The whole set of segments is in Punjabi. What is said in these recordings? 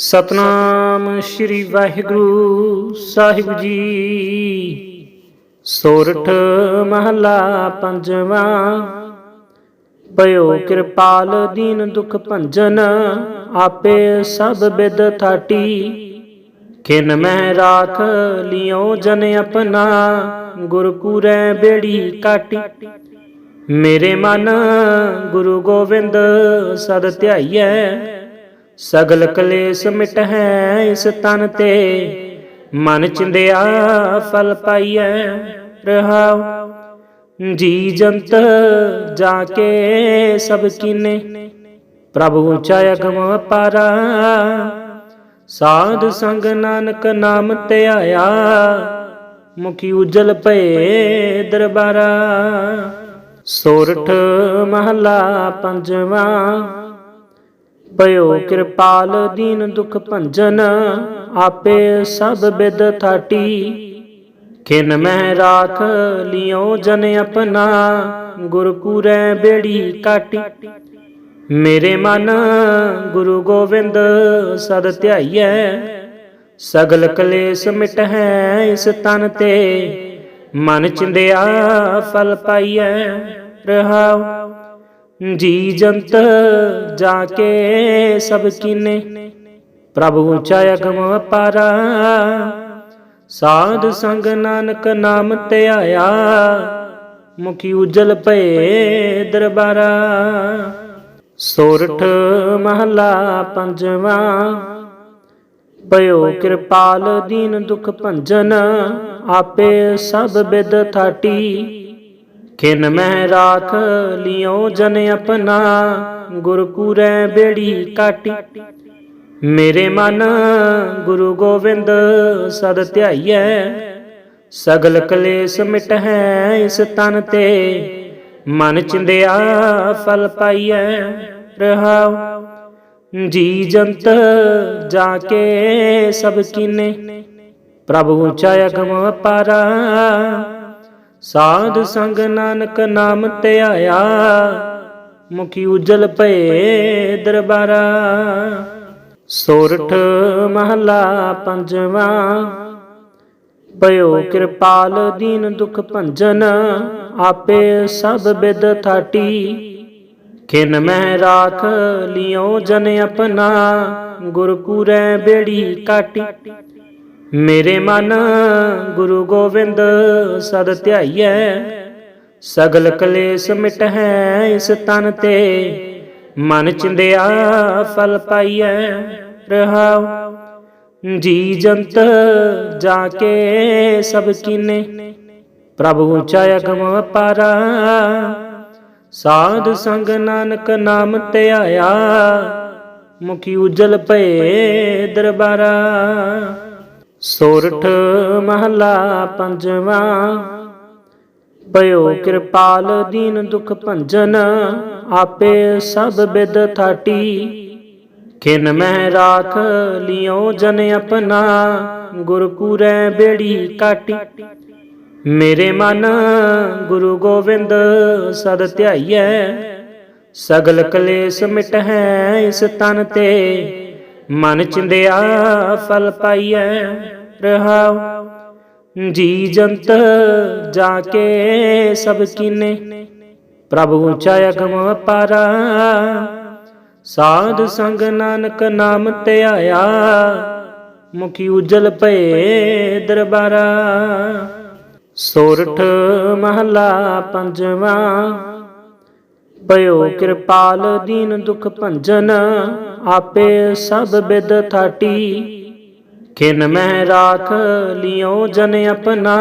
ਸਤਨਾਮ ਸ੍ਰੀ ਵਾਹਿਗੁਰੂ ਸਾਹਿਬ ਜੀ। ਸੋਰਠ ਮਹਲਾ ਪੰਜਵਾਂ। ਭਇਓ ਕਿਰਪਾਲ ਦੀਨ ਦੁਖ ਭੰਜਨ, ਆਪੇ ਸਭ ਬਿਦ ਥਾਟੀ। ਕਿਨ ਮੈਂ ਰਾਖ ਲਿਓ ਜਨ ਆਪਣਾ, ਗੁਰ ਪੂਰੈ ਬੇੜੀ ਕਾਟੀ। ਮੇਰੇ ਮਨ ਗੁਰੂ ਗੋਬਿੰਦ ਸਦ ਧਿਆਈਐ। ਸਗਲ ਕਲੇਸ਼ ਮਿਟਹਿ ਇਸ ਤਨ ਤੇ। ਮਨ ਚਿੰਦਿਆ ਫਲ ਪਾਈਐ ਰਹਾਉ। ਜੀ ਜੰਤ ਜਾ ਕੇ ਸਭ ਕੀਨੇ। ਪ੍ਰਭੂ ਉੱਚਾ ਅਗਮ ਅਪਾਰਾ ਸਾਧ ਸੰਗ ਨਾਨਕ ਨਾਮ ਤੇ ਆਇਆ। ਮੁਖੀ ਉਜਲ ਪਏ ਦਰਬਾਰਾ। ਸੋਰਠ ਮਹਲਾ ਪੰਜਵਾਂ। ਭਇਓ ਕਿਰਪਾਲ ਦੀਨ ਦੁਖ ਭੰਜਨ, ਆਪੇ ਸਭ ਬਿਦ ਥਾਟੀ। ਕਿਨ ਮਹਿ ਰਾਖ ਲਿਓ ਜਨ ਆਪਣਾ ਗੁਰ ਪੂਰੈ ਬੇੜੀ ਕਾਟੀ। ਮੇਰੇ ਮਨ ਗੁਰੂ ਗੋਬਿੰਦ ਸਦ ਧਿਆਈਐ, ਸਗਲ ਕਲੇਸ਼ ਮਿਟਹਿ ਇਸ ਤਨ ਤੇ। ਮਨ ਚਿੰਦਿਆ ਫਲ ਪਾਈਐ ਰਹਾਉ ਜੀ ਜੰਤ ਜਾ ਕੇ ਸਭ ਕੀਨੇ। ਪ੍ਰਭੂ ਉੱਚਾ ਅਗਮ ਅਪਾਰਾ ਸਾਧ ਸੰਗ ਨਾਨਕ ਨਾਮ ਧਿਆਇਆ ਮੁਖੀ ਉਜਲ ਭਏ ਦਰਬਾਰਾ। ਸੋਰਠ ਮਹਲਾ ਪੰਜਵਾਂ। ਭਇਓ ਕਿਰਪਾਲ ਦੀਨ ਦੁਖ ਭੰਜਨ, ਆਪੇ ਸਭ ਬਿਦ ਥਾਟੀ। ਕਿਨ ਮਹਿ ਰਾਖ ਲਿਓ ਜਨ ਆਪਣਾ, ਗੁਰ ਬੇੜੀ ਕਾਟੀ। ਮੇਰੇ ਮਨ ਗੁਰੂ ਗੋਬਿੰਦ ਸਦ ਧਿਆਈਐ, ਸਗਲ ਕਲੇਸ਼ ਮਿਟਹਿ ਇਸ ਤਨ ਤੇ। ਮਨ ਚਿੰਦਿਆ ਫਲ ਪਾਈਐ, ਰਹਾਉ। ਜੀ ਜੰਤ ਜਾ ਕੇ ਸਭ ਕੀਨੇ, ਪ੍ਰਭੂ ਚਾਇ ਅਗਮ ਅਪਾਰਾ ਸਾਧ ਸੰਗ ਨਾਨਕ ਨਾਮ ਧਿਆਇਆ ਮੁਖੀ ਉਜਲ ਪਏ ਦਰਬਾਰਾ। ਸੋਰਠ ਮਹਲਾ ਪੰਜਵਾਂ। ਭਇਓ ਕਿਰਪਾਲ ਦੀਨ ਦੁਖ ਭੰਜਨ, ਆਪੇ ਸਭ ਬਿਦ ਥਾਟੀ। ਕਿਨ ਮਹਿ ਰਾਖ ਲਿਓ ਜਨ ਆਪਣਾ, ਗੁਰ ਬੇੜੀ ਕਾਟੀ। ਮੇਰੇ ਮਨ ਗੁਰੂ ਗੋਬਿੰਦ ਸਦ ਧਿਆਈਐ, ਸਗਲ ਕਲੇਸ਼ ਮਿਟਹਿ ਇਸ ਤਨ ਤੇ, ਮਨ ਚਿੰਦਿਆ ਫਲ ਪਾਈਐ, ਰਹਾਉ। ਜੀ ਜੰਤ ਜਾ ਕੇ ਸਭ ਕੀਨੇ, ਪ੍ਰਭੂ ਉੱਚਾ ਅਗਮ ਅਪਾਰਾ ਸਾਧ ਸੰਗ ਨਾਨਕ ਨਾਮ ਤੇ ਆਇਆ, ਮੁਖੀ ਉਜਲ ਭਏ ਦਰਬਾਰਾ। ਸੋਰਠ ਮਹਲਾ ਪੰਜਵਾਂ। ਭਇਓ ਕਿਰਪਾਲ ਦੀਨ ਦੁਖ ਭੰਜਨ, ਆਪੇ ਸਭ ਬਿਦ ਥਾਟੀ। ਕਿਨ ਮਹਿ ਰਾਖ ਲਿਓ ਜਨ ਆਪਣਾ, ਗੁਰ ਪੂਰੈ ਬੇੜੀ ਕਾਟੀ। ਮੇਰੇ ਮਨ ਗੁਰੂ ਗੋਬਿੰਦ ਸਦ ਧਿਆਈਐ, ਸਗਲ ਕਲੇਸ਼ ਮਿਟਹਿ ਇਸ ਤਨ ਤੇ। ਮਨ ਚਿੰਦਿਆ ਫਲ ਪਾਈਐ, ਰਹਾਉ। ਜੀ ਜੰਤ ਜਾ ਕੇ ਸਭ ਕੀਨੇ, ਪ੍ਰਭੂ ਉੱਚਾ ਅਗਮ ਪਾਰਾ। ਸਾਧ ਸੰਗ ਨਾਨਕ ਨਾਮ ਧਿਆਇਆ ਮੁਖੀ ਉਜਲ ਪਏ ਦਰਬਾਰਾ। ਸੋਰਠ ਮਹਲਾ ਪੰਜਵਾਂ, ਭਇਓ ਕਿਰਪਾਲ ਦੀਨ ਦੁਖ ਭੰਜਨ। ਆਪੇ ਸਭ ਬਿਦ ਥਾਟੀ। ਕਿਨ ਮਹਿ ਰਾਖ ਲਿਓ ਜਨ ਆਪਣਾ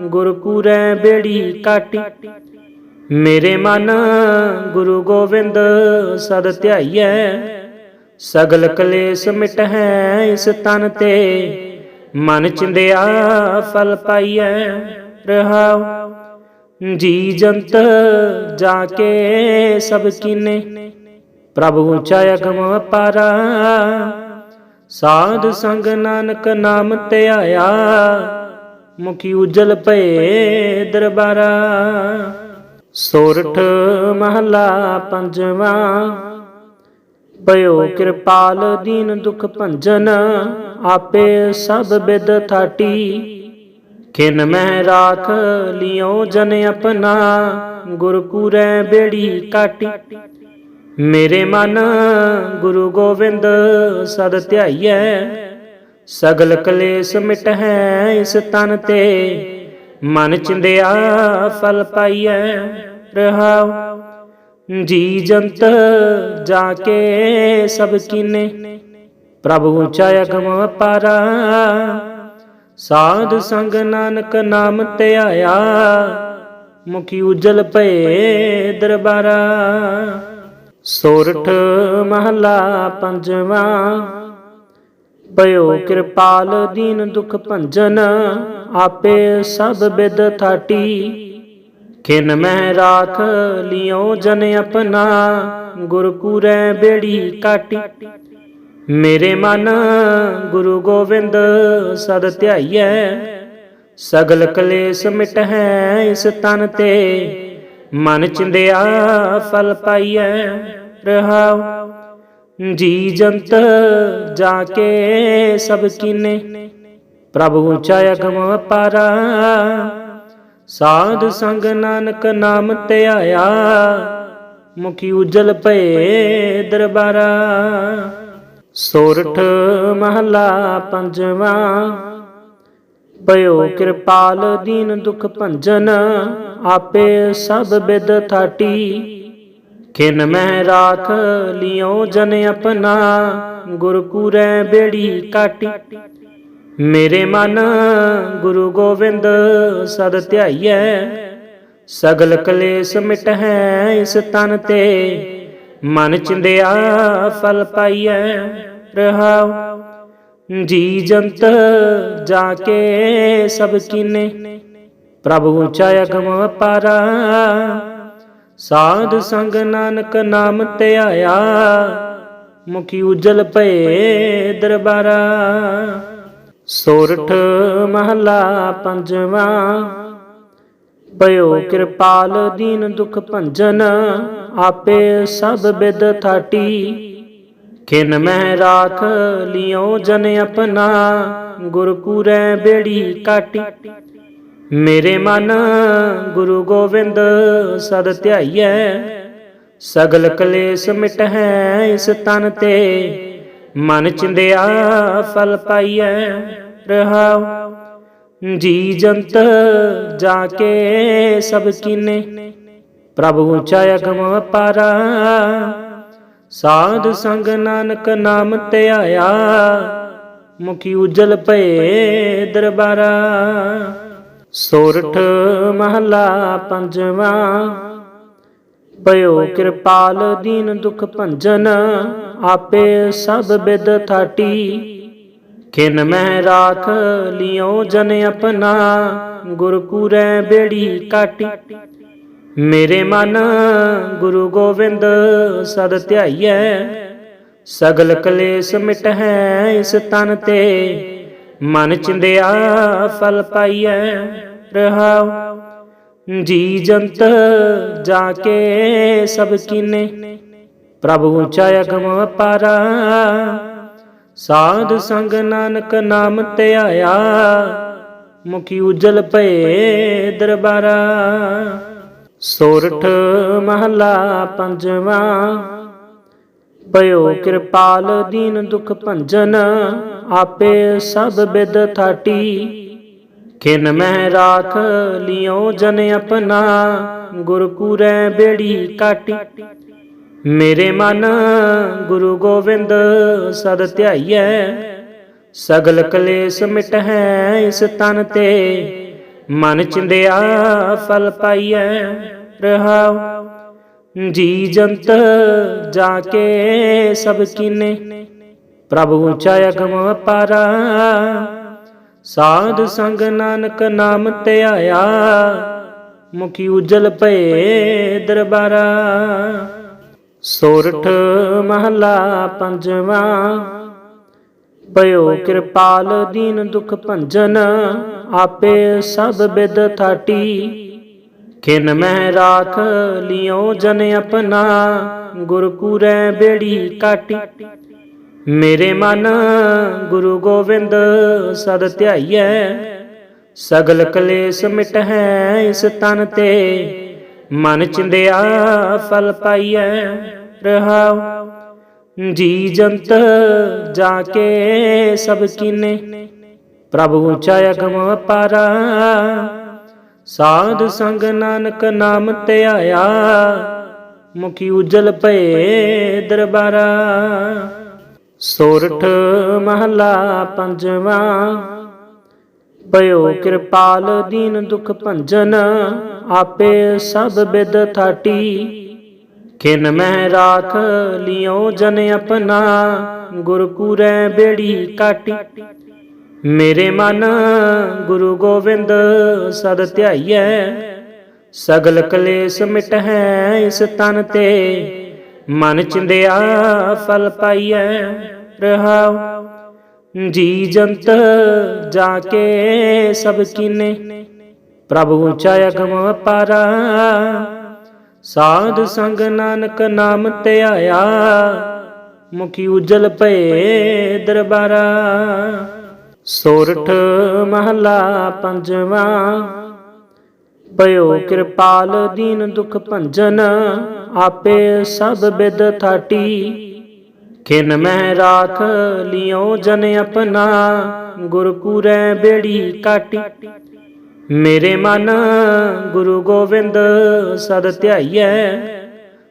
ਗੁਰ ਪੂਰੈ ਬੇੜੀ ਕਾਟੀ। ਮੇਰੇ ਮਨ ਗੁਰੂ ਗੋਬਿੰਦ ਸਦ ਧਿਆਈਐ, ਸਗਲ ਕਲੇਸ਼ ਮਿਟਹਿ ਇਸ ਤਨ ਤੇ। ਮਨ ਚਿੰਦਿਆ ਫਲ ਪਾਈਐ, ਰਹਾਉ। ਜੀ ਜੰਤ ਜਾ ਕੇ ਸਭ ਕੀਨੇ। ਪ੍ਰਭੂ ਉੱਚਾ ਅਗਮ ਅਪਾਰਾ ਸਾਧ ਸੰਗ ਨਾਨਕ ਨਾਮ ਧਿਆਇਆ ਮੁਖੀ ਉਜਲ ਭਏ ਦਰਬਾਰਾ। ਸੋਰਠ ਮਹਲਾ ਪੰਜਵਾਂ। ਭਇਓ ਕਿਰਪਾਲ ਦੀਨ ਦੁਖ ਭੰਜਨ। ਆਪੇ ਸਭ ਬਿਦ ਥਾਟੀ। ਖਿਨ ਮਹਿ ਰਾਖ ਲਿਓ ਜਨ ਆਪਣਾ। ਗੁਰ ਕੂਰੈ ਬੇੜੀ ਕਾਟੀ। ਮੇਰੇ ਮਨ ਗੁਰੂ ਗੋਬਿੰਦ ਸਦ ਧਿਆਈਐ, ਸਗਲ ਕਲੇਸ਼ ਮਿਟਹਿ ਇਸ ਤਨ ਤੇ, ਮਨ ਚਿੰਦਿਆ ਫਲ ਪਾਈਐ, ਰਹਾਉ। ਜੀ ਜੰਤ ਜਾ ਕੇ ਸਭ ਕੀਨੇ, ਪ੍ਰਭੂ ਉੱਚਾ ਅਗਮ ਅਪਾਰਾ ਸਾਧ ਸੰਗ ਨਾਨਕ ਨਾਮ ਧਿਆਇਆ ਮੁਖੀ ਉਜਲ ਭਏ ਦਰਬਾਰਾ। ਸੋਰਠ ਮਹਲਾ ਪੰਜਵਾਂ। ਭਇਓ ਕਿਰਪਾਲ ਦੀਨ ਦੁਖ ਭੰਜਨ, ਆਪੇ ਸਭ ਬਿਦ ਥਾਟੀ। ਖਿਨ ਮਹਿ ਰਾਖ ਲਿਓ ਜਨ ਆਪਣਾ ਗੁਰਕੁਰੈ ਬੇੜੀ ਕਾਟੀ। ਮੇਰੇ ਮਨ ਗੁਰੂ ਗੋਬਿੰਦ ਸਦ ਧਿਆਈਐ, ਸਗਲ ਕਲੇਸ਼ ਮਿਟਹਿ ਇਸ ਤਨ ਤੇ। ਮਨ ਚਿੰਦਿਆ ਫਲ ਪਾਈਐ ਰਹਾਉ। ਜੀ ਜੰਤ ਜਾ ਕੇ ਸਭ ਕੀਨੇ। ਪ੍ਰਭੂ ਉੱਚਾ ਅਗਮ ਅਪਾਰਾ ਸਾਧ ਸੰਗ ਨਾਨਕ ਨਾਮ ਧਿਆਇਆ ਮੁਖੀ ਉਜਲ ਭਏ ਦਰਬਾਰਾ। ਸੋਰਠ ਮਹਲਾ ਪੰਜਵਾ। ਭਇਓ ਕਿਰਪਾਲ ਦੀਨ ਦੁਖ ਭੰਜਨ। ਆਪੇ ਸਭ ਬਿਦ ਥਾਟੀ। ਖਿਨ ਮਹਿ ਰਾਖ ਲਿਓ ਜਨ ਆਪਣਾ ਗੁਰ ਕੂਰੈ ਬੇੜੀ ਕਾਟੀ। ਮੇਰੇ ਮਨ ਗੁਰੂ ਗੋਬਿੰਦ ਸਦ ਧਿਆਈਐ, ਸਗਲ ਕਲੇਸ਼ ਮਿਟਹਿ ਇਸ ਤਨ ਤੇ। ਮਨ ਚਿੰਦਿਆ ਫਲ ਪਾਈਐ, ਰਹਾਉ। ਜੀ ਜੰਤ ਜਾ ਕੇ ਸਭ ਕੀਨੇ। ਪ੍ਰਭੂ ਉੱਚਾ ਅਗਮ ਅਪਾਰਾ ਸਾਧ ਸੰਗ ਨਾਨਕ ਨਾਮ ਧਿਆਇਆ ਮੁਖੀ ਉਜਲ ਭਏ ਦਰਬਾਰਾ। ਸੋਰਠ ਮਹਲਾ ਪੰਜਵਾ। ਭਇਓ ਕਿਰਪਾਲ ਦੀਨ ਦੁਖ ਭੰਜਨ। ਆਪੇ ਸਭ ਬਿਦ ਥਾਟੀ। ਖਿਨ ਮਹਿ ਰਾਖ ਲਿਓ ਜਨ ਆਪਣਾ। ਗੁਰ ਕੂਰੈ ਬੇੜੀ ਕਾਟੀ। ਮੇਰੇ ਮਨ ਗੁਰੂ ਗੋਬਿੰਦ ਸਦ ਧਿਆਈਐ, ਸਗਲ ਕਲੇਸ਼ ਮਿਟਹਿ ਇਸ ਤਨ ਤੇ। ਮਨ ਚਿੰਦਿਆ ਫਲ ਪਾਈਐ, ਰਹਾਉ। ਜੀ ਜੰਤ ਜਾ ਕੇ ਸਭ ਕੀਨੇ, ਪ੍ਰਭੂ ਉੱਚਾ ਅਗਮ ਅਪਾਰਾ ਸਾਧ ਸੰਗ ਨਾਨਕ ਨਾਮ ਤੇ ਆਇਆ, ਮੁਖੀ ਉਜਲ ਭਏ ਦਰਬਾਰਾ। ਸੋਰਠ ਮਹਲਾ ਪੰਜਵਾਂ। ਭਇਓ ਕਿਰਪਾਲ ਦੀਨ ਦੁਖ ਭੰਜਨ, ਆਪੇ ਸਭ ਬਿਦ ਥਾਟੀ। ਖਿਨ ਮਹਿ ਰਾਖ ਲਿਓ ਜਨ ਆਪਣਾ, ਗੁਰ ਕੂਰੈ ਬੇੜੀ ਕਾਟੀ। ਮੇਰੇ ਮਨ ਗੁਰੂ ਗੋਬਿੰਦ ਸਦ ਧਿਆਈਐ, ਸਗਲ ਕਲੇਸ਼ ਮਿਟਹਿ ਇਸ ਤਨ ਤੇ। ਮਨ ਚਿੰਦਿਆ ਫਲ ਪਾਈਐ ਰਹਾਉ ਜੀ ਜੰਤ ਜਾ ਕੇ ਸਭ ਕੀਨੇ, ਪ੍ਰਭੂ ਉੱਚਾ ਅਗਮ ਅਪਾਰਾ ਸਾਧ ਸੰਗ ਨਾਨਕ ਨਾਮ ਧਿਆਇਆ ਮੁਖੀ ਉਜਲ ਪਏ ਦਰਬਾਰਾ। ਸੋਰਠ ਮਹਲਾ ਪੰਜਵਾਂ ਭਇਓ ਕਿਰਪਾਲ ਦੀਨ ਦੁਖ ਭੰਜਨ, ਆਪੇ ਸਭ ਬਿਦ ਥਾਟੀ। ਖਿਨ ਮਹਿ ਰਾਖ ਲਿਓ ਜਨ ਆਪਣਾ ਗੁਰ ਕੂਰੈ ਬੇੜੀ ਕਾਟੀ। ਮੇਰੇ ਮਨ ਗੁਰੂ ਗੋਬਿੰਦ ਸਦ ਧਿਆਈਐ, ਸਗਲ ਕਲੇਸ਼ ਮਿਟਹਿ ਇਸ ਤਨ ਤੇ। ਮਨ ਚਿੰਦਿਆ ਫਲ ਪਾਈਐ ਰਹਾਉ ਜੀ ਜੰਤ ਜਾ ਕੇ ਸਭ ਕੀਨੇ। ਪ੍ਰਭੂ ਉੱਚਾ ਅਗਮ ਅਪਾਰਾ ਸਾਧ ਸੰਗ ਨਾਨਕ ਨਾਮ ਧਿਆਇਆ ਮੁਖੀ ਉਜਲ ਪਏ ਦਰਬਾਰਾ। ਸੋਰਠ ਮਹਲਾ ਪੰਜਵਾ। ਭਇਓ ਕਿਰਪਾਲ ਦੀਨ ਦੁਖ ਭੰਜਨ, ਆਪੇ ਸਭ ਬਿਦ ਥਾਟੀ। ਖਿਨ ਮਹਿ ਰਾਖ ਲਿਓ ਜਨ ਆਪਣਾ ਗੁਰ ਬੇੜੀ ਕਾਟੀ। ਮੇਰੇ ਮਨ ਗੁਰੂ ਗੋਬਿੰਦ ਸਦ ਧਿਆਈਐ, ਸਗਲ ਕਲੇਸ਼ ਮਿਟਹਿ ਇਸ ਤਨ ਤੇ। ਮਨ ਚਿੰਦਿਆ ਫਲ ਪਾਈਐ, ਰਹਾਉ। ਜੀ ਜੰਤ ਜਾ ਕੇ ਸਭ ਕੀਨੇ, ਪ੍ਰਭੂ ਉੱਚਾ ਅਗਮ ਅਪਾਰਾ ਸਾਧ ਸੰਗ ਨਾਨਕ ਨਾਮ ਧਿਆਇਆ ਮੁਖੀ ਉਜਲ ਭਏ ਦਰਬਾਰਾ। ਸੋਰਠ ਮਹਲਾ ਪੰਜਵਾ, ਭਇਓ ਕਿਰਪਾਲ ਦੀਨ ਦੁਖ ਭੰਜਨ, ਆਪੇ ਸਭ ਬਿਦ ਥਾਟੀ। ਖਿਨ ਮਹਿ ਰਾਖ ਲਿਓ ਜਨ ਆਪਣਾ, ਗੁਰ ਪੂਰੈ ਬੇੜੀ ਕਾਟੀ। ਮੇਰੇ ਮਨ ਗੁਰੂ ਗੋਬਿੰਦ ਸਦ ਧਿਆਈਐ, ਸਗਲ ਕਲੇਸ਼ ਮਿਟਹਿ ਇਸ ਤਨ ਤੇ, ਮਨ ਚਿੰਦਿਆ ਫਲ ਪਾਈਐ, ਰਹਾਉ। ਜੀ ਜੰਤ ਜਾ ਕੇ ਸਭ ਕੀਨੇ, ਪ੍ਰਭੂ ਉੱਚਾ ਅਗਮ ਅਪਾਰਾ ਸਾਧ ਸੰਗ ਨਾਨਕ ਨਾਮ ਧਿਆਇਆ ਮੁਖੀ ਉਜਲ ਭਏ ਦਰਬਾਰਾ। ਸੋਰਠ ਮਹਲਾ ਪੰਜਵਾ। ਭਇਓ ਕਿਰਪਾਲ ਦੀਨ ਦੁਖ ਭੰਜਨ, ਆਪੇ ਸਭ ਬਿਦ ਥਾਟੀ। ਖਿਨ ਮਹਿ ਰਾਖ ਲਿਓ ਜਨ ਆਪਣਾ, ਗੁਰ ਪੂਰੈ ਬੇੜੀ ਕਾਟੀ। ਮੇਰੇ ਮਨ ਗੁਰੂ ਗੋਬਿੰਦ ਸਦ ਧਿਆਈਐ,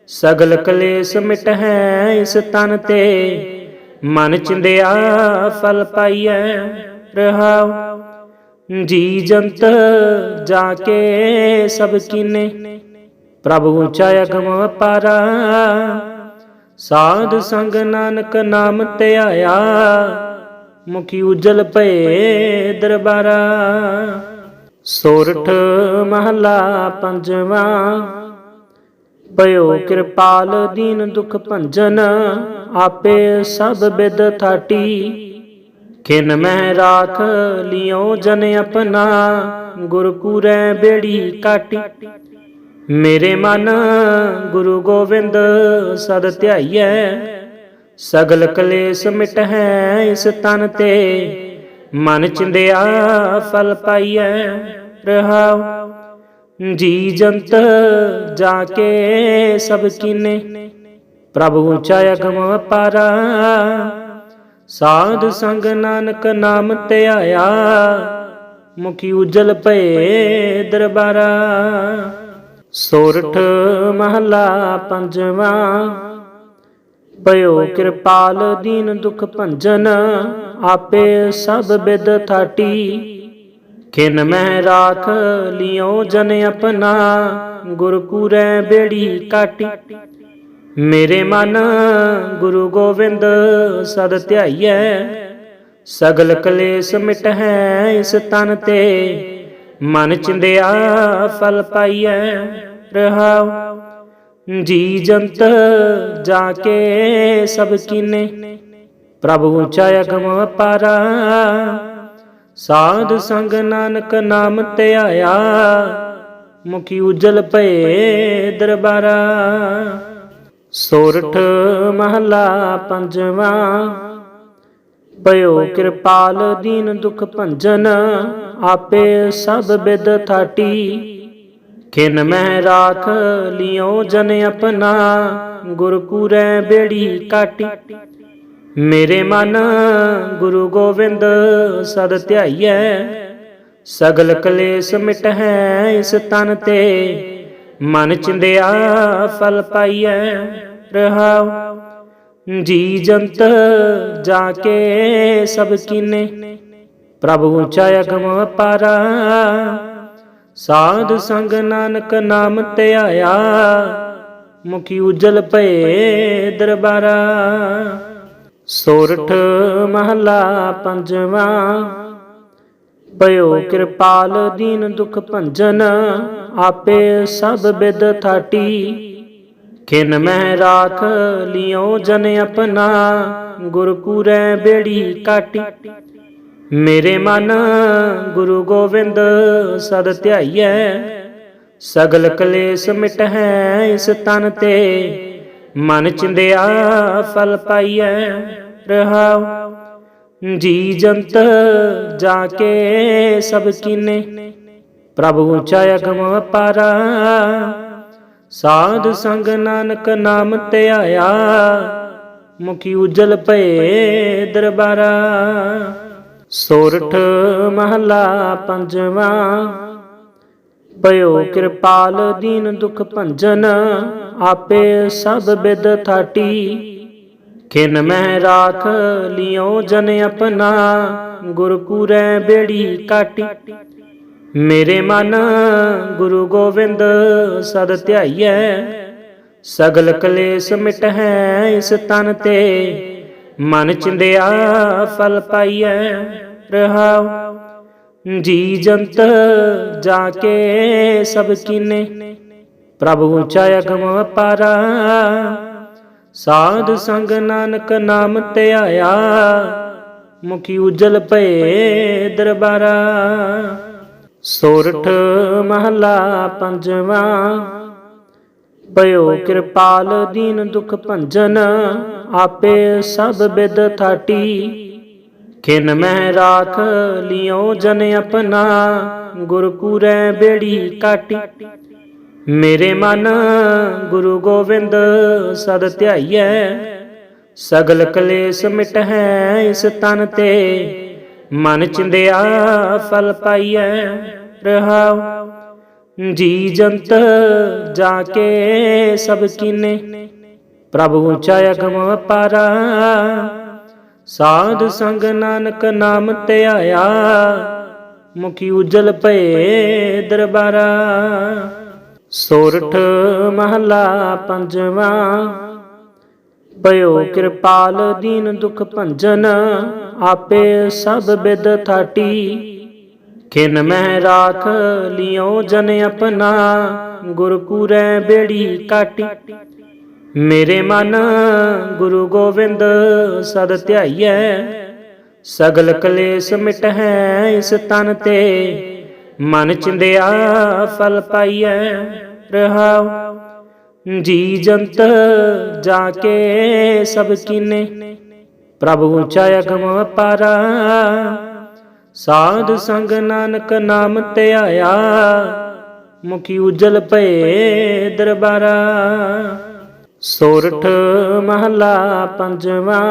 ਸਗਲ ਕਲੇਸ਼ ਮਿਟਹਿ ਇਸ ਤਨ ਤੇ। ਮਨ ਚਿੰਦਿਆ ਫਲ ਪਾਈਐ ਰਹਾਉ। ਜੀ ਜੰਤ ਜਾ ਕੇ ਸਭ ਕੀਨੇ। ਪ੍ਰਭੂ ਉੱਚਾ ਅਗਮ ਅਪਾਰਾ ਸਾਧ ਸੰਗ ਨਾਨਕ ਨਾਮ ਧਿਆਇਆ ਮੁਖੀ ਉਜਲ ਭਏ ਦਰਬਾਰਾ। ਸੋਰਠ ਮਹਲਾ ਪੰਜਵਾ। ਭਇਓ ਕਿਰਪਾਲ ਦੀਨ ਦੁਖ ਭੰਜਨ, ਆਪੇ ਸਭ ਬਿਦ ਥਾਟੀ। ਖਿਨ ਮਹਿ ਰਾਖ ਲਿਓ ਜਨ ਆਪਣਾ, ਗੁਰ ਬੇੜੀ ਕਾਟੀ। ਮੇਰੇ ਮਨ ਗੁਰੂ ਗੋਬਿੰਦ ਸਦ ਧਿਆਈਐ, ਸਗਲ ਕਲੇਸ਼ ਮਿਟਹਿ ਇਸ ਤਨ ਤੇ। ਮਨ ਚਿੰਦਿਆ ਫਲ ਪਾਈਐ ਰਹਾਉ ਜੀ ਜੰਤ ਜਾ ਕੇ ਸਭ ਕੀਨੇ। ਪ੍ਰਭੂ ਉੱਚਾ ਅਗਮ ਅਪਾਰਾ ਸਾਧ ਸੰਗ ਨਾਨਕ ਨਾਮ ਧਿਆਇਆ ਮੁਖੀ ਉਜਲ ਭਏ ਦਰਬਾਰਾ। ਸੋਰਠ ਮਹਲਾ ਪੰਜਵਾ। ਭਇਓ ਕਿਰਪਾਲ ਦੀਨ ਦੁਖ ਭੰਜਨ, ਆਪੇ ਸਭ ਬਿਦ ਥਾਟੀ। ਖਿਨ ਮਹਿ ਰਾਖ ਲਿਓ ਜਨ ਆਪਣਾ ਗੁਰ ਬੇੜੀ ਕਾਟੀ। ਮੇਰੇ ਮਨ ਗੁਰੂ ਗੋਬਿੰਦ ਸਦ ਧਿਆਈਐ, ਸਗਲ ਕਲੇਸ਼ ਮਿਟਹਿ ਇਸ ਤਨ ਤੇ। ਮਨ ਚਿੰਦਿਆ ਫਲ ਪਾਈਐ, ਰਹਾਉ। ਜੀ ਜੰਤ ਜਾ ਕੇ ਸਭ ਕੀਨੇ, ਪ੍ਰਭੂ ਉੱਚਾ ਅਗਮ ਅਪਾਰਾ ਸਾਧ ਸੰਗ ਨਾਨਕ ਨਾਮ ਧਿਆਇਆ ਮੁਖੀ ਉਜਲ ਭਏ ਦਰਬਾਰਾ। ਸੋਰਠ ਮਹਲਾ ਪੰਜਵਾ, ਭਇਓ ਕਿਰਪਾਲ ਦੀਨ ਦੁਖ ਭੰਜਨ, ਆਪੇ ਸਭ ਬਿਦ ਥਾਟੀ। ਕਿਨ ਮਹਿ ਰਾਖ ਲਿਓ ਜਨ ਆਪਣਾ, ਗੁਰ ਪੂਰੈ ਬੇੜੀ ਕਾਟੀ। ਮੇਰੇ ਮਨ ਗੁਰੂ ਗੋਬਿੰਦ ਸਦ ਧਿਆਈਐ, ਸਗਲ ਕਲੇਸ਼ ਮਿਟਹਿ ਇਸ ਤਨ ਤੇ, ਮਨ ਚਿੰਦਿਆ ਫਲ ਪਾਈਐ, ਰਹਾਉ। ਜੀ ਜੰਤ ਜਾ ਕੇ ਸਭ ਕੀਨੇ, ਪ੍ਰਭੂ ਉੱਚਾ ਅਗਮ ਅਪਾਰਾ ਸਾਧ ਸੰਗ ਨਾਨਕ ਨਾਮ ਧਿਆਇਆ ਮੁਖੀ ਉਜਲ ਭਏ ਦਰਬਾਰਾ। ਸੋਰਠ ਮਹਲਾ ਪੰਜਵਾਂ। ਭਇਓ ਕਿਰਪਾਲ ਦੀਨ ਦੁਖ ਭੰਜਨ, ਆਪੇ ਸਭ ਬਿਦ ਥਾਟੀ। ਖਿਨ ਮਹਿ ਰਾਖ ਲਿਓ ਜਨ ਆਪਣਾ, ਗੁਰ ਬੇੜੀ ਕਾਟੀ। ਮੇਰੇ ਮਨ ਗੁਰੂ ਗੋਬਿੰਦ ਸਦ ਧਿਆਈਐ, ਸਗਲ ਕਲੇਸ਼ ਮਿਟਹਿ ਇਸ ਤਨ ਤੇ। ਮਨ ਚਿੰਦਿਆ ਫਲ ਪਾਈਐ, ਰਹਾਉ। ਜੀ ਜੰਤ ਜਾ ਕੇ ਸਭ ਕੀਨੇ, ਪ੍ਰਭ ਉੱਚਾ ਅਗਮ ਅਪਾਰਾ ਸਾਧ ਸੰਗ ਨਾਨਕ ਨਾਮ ਤੇ ਆਇਆ, ਮੁਖੀ ਉਜਲ ਪਏ ਦਰਬਾਰਾ। ਸੋਰਠ ਮਹਲਾ ਪੰਜਵਾ, ਭਇਓ ਕਿਰਪਾਲ ਦੀਨ ਦੁਖ ਭੰਜਨ। ਆਪੇ ਸਭ ਬਿਦ ਥਾਟੀ। ਖਿਨ ਮਹਿ ਰਾਖ ਲਿਓ ਜਨ ਆਪਣਾ ਗੁਰ ਬੇੜੀ ਕਾਟੀ। ਮੇਰੇ ਮਨ ਗੁਰੂ ਗੋਬਿੰਦ ਸਦ ਧਿਆਈਐ, ਸਗਲ ਕਲੇਸ਼ ਮਿਟਹਿ ਇਸ ਤਨ ਤੇ। ਮਨ ਚਿੰਦਿਆ ਫਲ ਪਾਈਐ, ਰਹਾਉ। ਜੀ ਜੰਤ ਜਾ ਕੇ ਸਭ ਕੀਨੇ। ਪ੍ਰਭ ਉੱਚਾ ਅਗਮ ਅਪਾਰਾ ਸਾਧ ਸੰਗ ਨਾਨਕ ਨਾਮ ਧਿਆਇਆ ਮੁਖੀ ਉਜਲ ਭਏ ਦਰਬਾਰਾ। ਸੋਰਠ ਮਹਲਾ ਪੰਜਵਾ। ਭਇਓ ਕਿਰਪਾਲ ਦੀਨ ਦੁਖ ਭੰਜਨ ਆਪੇ ਸਭ ਬਿਦ ਥਾਟੀ। ਖਿਨ ਮਹਿ ਰਾਖ ਲਿਓ ਜਨ ਆਪਣਾ ਗੁਰ ਪੂਰੈ ਬੇੜੀ ਕਾਟੀ। ਮੇਰੇ ਮਨ ਗੁਰੂ ਗੋਬਿੰਦ ਸਦ ਧਿਆਈਐ, ਸਗਲ ਕਲੇਸ਼ ਮਿਟਹਿ ਇਸ ਤਨ ਤੇ। ਮਨ ਚਿੰਦਿਆ ਫਲ ਪਾਈਐ, ਰਹਾਉ। ਜੀ ਜੰਤ ਜਾ ਕੇ ਸਭ ਕੀਨੇ, ਪ੍ਰਭ ਉੱਚਾ ਅਗਮ ਅਪਾਰਾ ਸਾਧ ਸੰਗ ਨਾਨਕ ਨਾਮ ਤੇ ਆਇਆ, ਮੁਖੀ ਉਜਲ ਭਏ ਦਰਬਾਰਾ। ਸੋਰਠ ਮਹਲਾ ਪੰਜਵਾਂ। ਭਇਓ ਕਿਰਪਾਲ ਦੀਨ ਦੁਖ ਭੰਜਨ, ਆਪੇ ਸਭ ਬਿਦ ਥਾਟੀ। ਖਿਨ ਮਹਿ ਰਾਖ ਲਿਓ ਜਨ ਆਪਣਾ ਗੁਰ ਪੂਰੈ ਬੇੜੀ ਕਾਟੀ। ਮੇਰੇ ਮਨ ਗੁਰੂ ਗੋਬਿੰਦ ਸਦ ਧਿਆਈਐ, ਸਗਲ ਕਲੇਸ਼ ਮਿਟਹਿ ਇਸ ਤਨ ਤੇ। ਮਨ ਚਿੰਦਿਆ ਫਲ ਪਾਈਐ, ਰਹਾਉ। ਜੀ ਜੰਤ ਜਾ ਕੇ ਸਭ ਕੀਨੇ, ਪ੍ਰਭ ਉੱਚਾ ਅਗਮ ਪਾਰਾ। ਸਾਧ ਸੰਗ ਨਾਨਕ ਨਾਮ ਧਿਆਇਆ ਮੁਖੀ ਉਜਲ ਪਏ ਦਰਬਾਰਾ। ਸੋਰਠ ਮਹਲਾ ਪੰਜਵਾ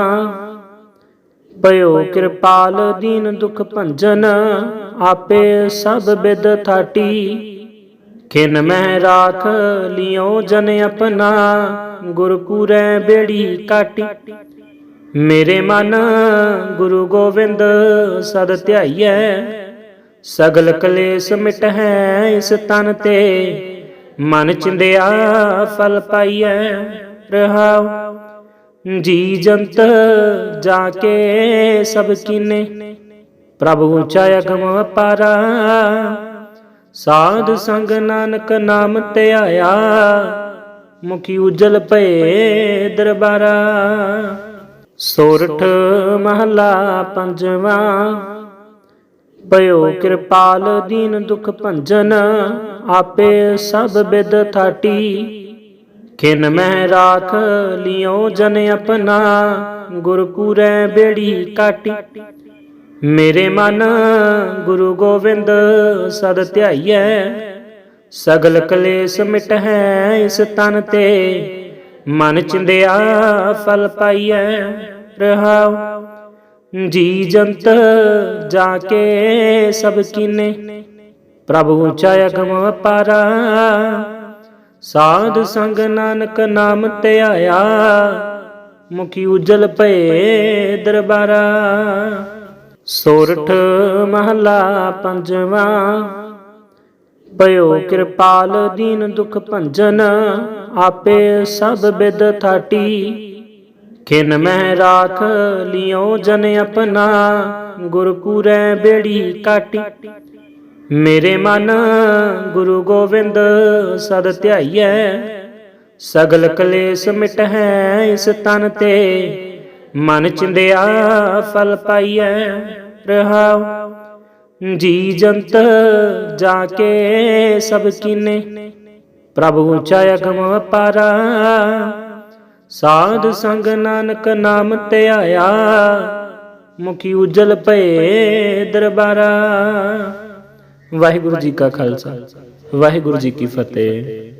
ਭਇਓ ਕਿਰਪਾਲ ਦੀਨ ਦੁਖ ਭੰਜਨ। ਆਪੇ ਸਭ ਬਿਦ ਥਾਟੀ। ਖਿਨ ਮਹਿ ਰਾਖ ਲਿਓ ਜਨ ਆਪਣਾ ਗੁਰ ਬੇੜੀ ਕਾਟੀ। ਮੇਰੇ ਮਨ ਗੁਰੂ ਗੋਬਿੰਦ ਸਦ ਧਿਆਈਐ, ਸਗਲ ਕਲੇਸ਼ ਮਿਟਹਿ ਇਸ ਤਨ ਤੇ। ਮਨ ਚਿੰਦਿਆ ਫਲ ਪਾਈਐ, ਰਹਾਉ। ਜੀ ਜੰਤ ਜਾ ਕੇ ਸਭ ਕੀਨੇ। ਪ੍ਰਭ ਉੱਚਾ ਅਗਮ ਅਪਾਰਾ ਸਾਧ ਸੰਗ ਨਾਨਕ ਨਾਮ ਧਿਆਇਆ ਮੁਖੀ ਉਜਲ ਭਏ ਦਰਬਾਰਾ। ਸੋਰਠ ਮਹਲਾ ਪੰਜਵਾ, ਭਇਓ ਕਿਰਪਾਲ ਦੀਨ ਦੁਖ ਭੰਜਨ, ਆਪੇ ਸਭ ਬਿਦ ਥਾਟੀ। ਖਿਨ ਮਹਿ ਰਾਖ ਲਿਓ ਜਨ ਆਪਣਾ, ਗੁਰ ਪੂਰੈ ਬੇੜੀ ਕਾਟੀ। ਮੇਰੇ ਮਨ ਗੁਰੂ ਗੋਬਿੰਦ ਸਦ ਧਿਆਈਐ, ਸਗਲ ਕਲੇਸ਼ ਮਿਟਹਿ ਇਸ ਤਨ ਤੇ, ਮਨ ਚਿੰਦਿਆ ਫਲ ਪਾਈਐ, ਰਹਾਉ। ਜੀ ਜੰਤ ਜਾ ਕੇ ਸਭ ਕੀਨੇ, ਪ੍ਰਭ ਉੱਚਾ ਅਗਮ ਅਪਾਰਾ ਸਾਧ ਸੰਗ ਨਾਨਕ ਨਾਮ ਧਿਆਇਆ ਮੁਖੀ ਉਜਲ ਪਏ ਦਰਬਾਰਾ। ਸੋਰਠ ਮਹਲਾ ਪੰਜਵਾਂ। ਭਇਓ ਕਿਰਪਾਲ ਦੀਨ ਦੁਖ ਭੰਜਨ, ਆਪੇ ਸਭ ਬਿਦ ਥਾਟੀ। ਖਿਨ ਮਹਿ ਰਾਖ ਲਿਓ ਜਨ ਆਪਣਾ, ਗੁਰ ਬੇੜੀ ਕਾਟੀ। ਮੇਰੇ ਮਨ ਗੁਰੂ ਗੋਬਿੰਦ ਸਦ ਧਿਆਈਐ, ਸਗਲ ਕਲੇਸ਼ ਮਿਟਹਿ ਇਸ ਤਨ ਤੇ। ਮਨ ਚਿੰਦਿਆ ਫਲ ਪਾਈਐ, ਰਹਾਉ। ਜੀ ਜੰਤ ਜਾ ਕੇ ਸਭ ਕੀਨੇ, ਪ੍ਰਭ ਉੱਚਾ ਅਗਮ ਅਪਾਰਾ ਸਾਧ ਸੰਗ ਨਾਨਕ ਨਾਮ ਤੇ ਆਇਆ, ਮੁਖੀ ਉਜਲ ਪਏ ਦਰਬਾਰਾ। ਵਾਹਿਗੁਰੂ ਜੀ ਕਾ ਖਾਲਸਾ, ਵਾਹਿਗੁਰੂ ਜੀ ਕੀ ਫਤਿਹ।